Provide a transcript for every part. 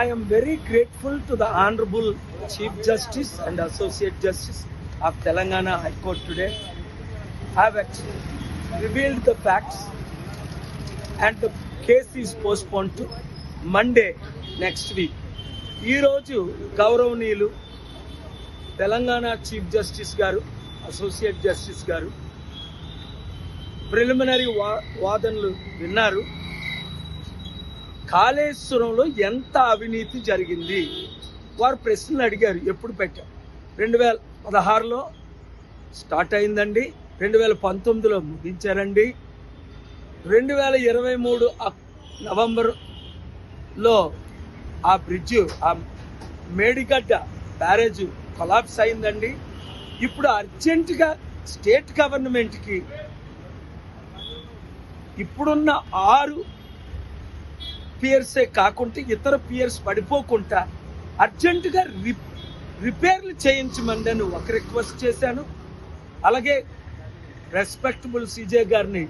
I am very grateful to the honourable chief justice and associate justice of Telangana high court today have revealed the facts and the case is postpone to Monday next week ఈరోజు గౌరవనీయులు Telangana chief justice గారు associate justice గారు preliminary వా వాదనలు విన్నారు. కాళేశ్వరంలో ఎంత అవినీతి జరిగింది? వారు ప్రశ్నలు అడిగారు ఎప్పుడు పెట్టారు? రెండు వేల పదహారులో స్టార్ట్ అయిందండి. రెండు వేల పంతొమ్మిదిలో ముగించారండి. రెండు వేల ఇరవై మూడు నవంబర్లో ఆ బ్రిడ్జ్ ఆ మేడిగడ్డ బ్యారేజ్ కొలాప్స్ అయిందండి. ఇప్పుడు అర్జెంటుగా స్టేట్ గవర్నమెంట్కి ఇప్పుడున్న ఆరు పియర్సే కాకుండా ఇతర పియర్స్ పడిపోకుండా అర్జెంటుగా రి రిపేర్లు చేయించమని నేను ఒక రిక్వెస్ట్ చేశాను. అలాగే రెస్పెక్టబుల్ సీజే గారిని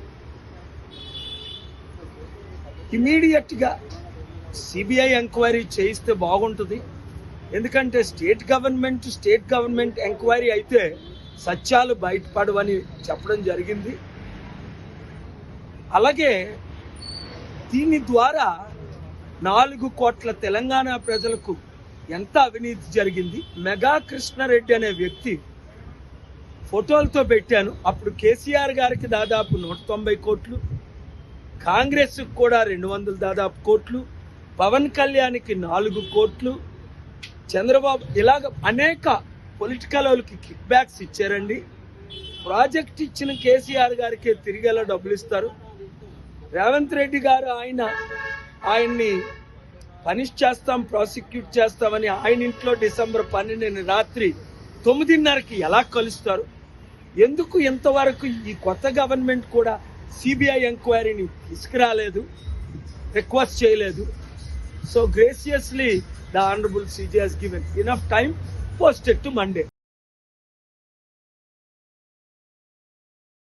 ఇమీడియట్గా సిబిఐ ఎంక్వైరీ చేయిస్తే బాగుంటుంది. ఎందుకంటే state government state government enquiry అయితే సత్యాలు బయటపడవని చెప్పడం జరిగింది. అలాగే దీని ద్వారా నాలుగు కోట్ల తెలంగాణ ప్రజలకు ఎంత అవినీతి జరిగింది? మెగా కృష్ణారెడ్డి అనే వ్యక్తి ఫోటోలతో పెట్టాను. అప్పుడు కేసీఆర్ గారికి దాదాపు నూట తొంభై కోట్లు కాంగ్రెస్ కూడా రెండు వందల దాదాపు కోట్లు పవన్ కళ్యాణ్కి నాలుగు కోట్లు చంద్రబాబు ఇలాగ అనేక పొలిటికల్ వాళ్ళకి కిక్ బ్యాక్స్ ఇచ్చారండి. ప్రాజెక్ట్ ఇచ్చిన కేసీఆర్ గారికి తిరిగేలా డబ్బులు ఇస్తారు? రేవంత్ రెడ్డి గారు ఆయన ఆయన్ని పనిష్ చేస్తాం ప్రాసిక్యూట్ చేస్తామని ఆయన ఇంట్లో డిసెంబర్ పన్నెండుని రాత్రి తొమ్మిదిన్నరకి ఎలా కలుస్తారు? ఎందుకు ఇంతవరకు ఈ కొత్త గవర్నమెంట్ కూడా సిబిఐ ఎంక్వైరీని తీసుకురాలేదు రిక్వెస్ట్ చేయలేదు? So graciously the honourable CJ has given enough time posted to Monday